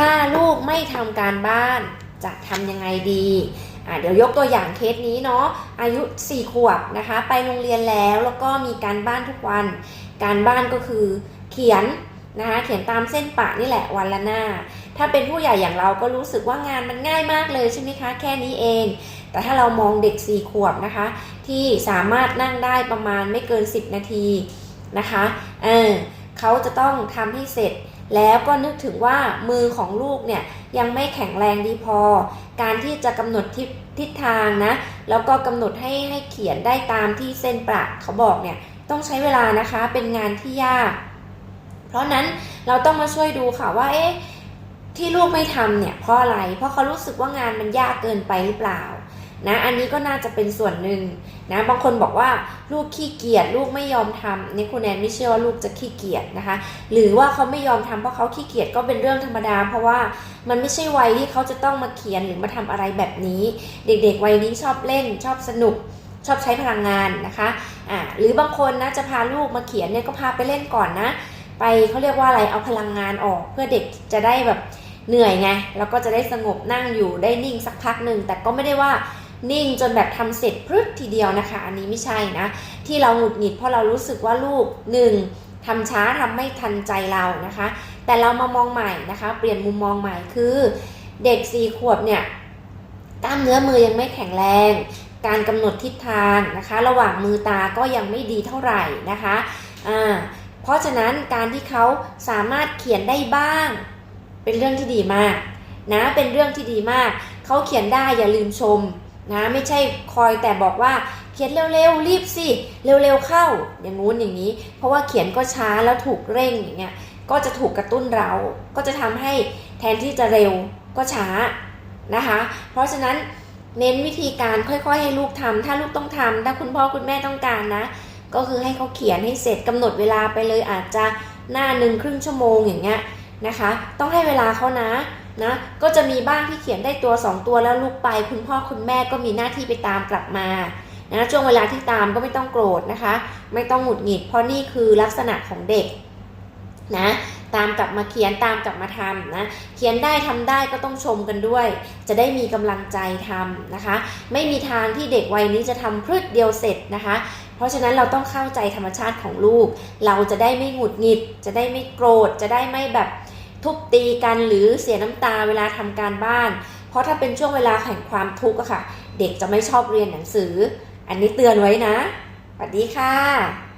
ถ้าลูกไม่ทำการบ้านจะทำยังไงดีอะเดี๋ยวยกตัวอย่างเคสนี้เนาะอายุ 4 ขวบนะคะ ไปโรงเรียนแล้วแล้วก็มีการบ้านทุกวัน การบ้านก็คือเขียนนะคะเขียนตามเส้นปะนี่แหละวันละหน้า ถ้าเป็นผู้ใหญ่อย่างเราก็รู้สึกว่างานมันง่ายมากเลยใช่ไหมคะ แค่นี้เอง แต่ถ้าเรามองเด็ก 4 ขวบนะคะ ที่สามารถนั่งได้ประมาณไม่เกิน 10 นาทีนะคะเออเขาจะต้องทำให้เสร็จ แล้วก็นึกถึงว่ามือของลูกเนี่ยยังไม่แข็งแรงดีพอ การที่จะกำหนดทิศทิศทางนะ แล้วก็กำหนดให้ให้เขียนได้ตามที่เส้นประเขาบอกเนี่ยต้องใช้เวลานะคะเป็นงานที่ยาก เพราะนั้นเราต้องมาช่วยดูค่ะว่าเอ๊ะที่ลูกไม่ทำเนี่ยเพราะอะไร เพราะเขารู้สึกว่างานมันยากเกินไปหรือเปล่า นะอันนี้ก็น่าจะเป็นส่วนหนึ่งนะบางคนบอกว่าลูกขี้เกียจลูกไม่ยอมทำนี่คุณแอนไม่เชื่อว่าลูกจะขี้เกียจนะคะ หรือว่าเขาไม่ยอมทำเพราะเขาขี้เกียจก็เป็นเรื่องธรรมดา เพราะว่ามันไม่ใช่วัยที่เขาจะต้องมาเขียนหรือมาทำอะไรแบบนี้ เด็กๆวัยนี้ชอบเล่นชอบสนุกชอบใช้พลังงานนะคะอ่าหรือบางคนนะจะพาลูกมาเขียนเนี่ยก็พาไปเล่นก่อนนะ ไปเขาเรียกว่าอะไรเอาพลังงานออก เพื่อเด็กจะได้แบบเหนื่อยไงแล้วก็จะได้สงบนั่งอยู่ได้นิ่งสักพักหนึ่งแต่ก็ไม่ได้ว่า นิ่งจนแบบทำเสร็จพรึดทีเดียวนะคะ อันนี้ไม่ใช่นะ ที่เราหงุดหงิดเพราะเรารู้สึกว่าลูกหนึ่งทำช้าทำไม่ทันใจเรานะคะ แต่เรามามองใหม่นะคะ เปลี่ยนมุมมองใหม่คือ เด็กสี่ขวบเนี่ยกล้ามเนื้อมือยังไม่แข็งแรง การกำหนดทิศทางนะคะ ระหว่างมือตาก็ยังไม่ดีเท่าไหร่นะคะอ่าเพราะฉะนั้นการที่เขาสามารถเขียนได้บ้าง เป็นเรื่องที่ดีมากนะเป็นเรื่องที่ดีมาก เขาเขียนได้อย่าลืมชม นะไม่ใช่คอยแต่บอกว่าเขียนเร็วๆรีบสิเร็วๆเข้า อย่างงู้นอย่างนี้ เพราะว่าเขียนก็ช้าแล้วถูกเร่งอย่างเงี้ยก็จะถูกกระตุ้นเรา ก็จะทำให้แทนที่จะเร็วก็ช้านะคะ เพราะฉะนั้นเน้นวิธีการค่อยๆ ให้ลูกทำถ้าลูกต้องทำถ้าคุณพ่อคุณแม่ต้องการนะ ก็คือให้เขาเขียนให้เสร็จกำหนดเวลาไปเลยอาจจะหน้าหนึ่งครึ่งชั่วโมงอย่างเงี้ยนะคะ ต้องให้เวลาเขานะ นะก็จะมีบ้างที่เขียนได้ตัว 2 ตัวแล้วลูกไป คุณพ่อคุณแม่ก็มีหน้าที่ไปตามกลับมานะช่วงเวลาที่ตามก็ไม่ต้องโกรธนะคะ ไม่ต้องหงุดหงิด เพราะนี่คือลักษณะของเด็กนะตามกลับมาเขียนตามกลับมาทำนะเขียนได้ทำได้ก็ต้องชมกันด้วย จะได้มีกำลังใจทำนะคะ ไม่มีทางที่เด็กวัยนี้จะทำพืชเดียวเสร็จนะคะ เพราะฉะนั้นเราต้องเข้าใจธรรมชาติของลูก เราจะได้ไม่หงุดหงิด จะได้ไม่โกรธ จะได้ไม่แบบ ทุบตีกันหรือเสียน้ำตาเวลาทำการบ้าน เพราะถ้าเป็นช่วงเวลาแห่งความทุกข์อะค่ะ เด็กจะไม่ชอบเรียนหนังสือ อันนี้เตือนไว้นะสวัสดีค่ะ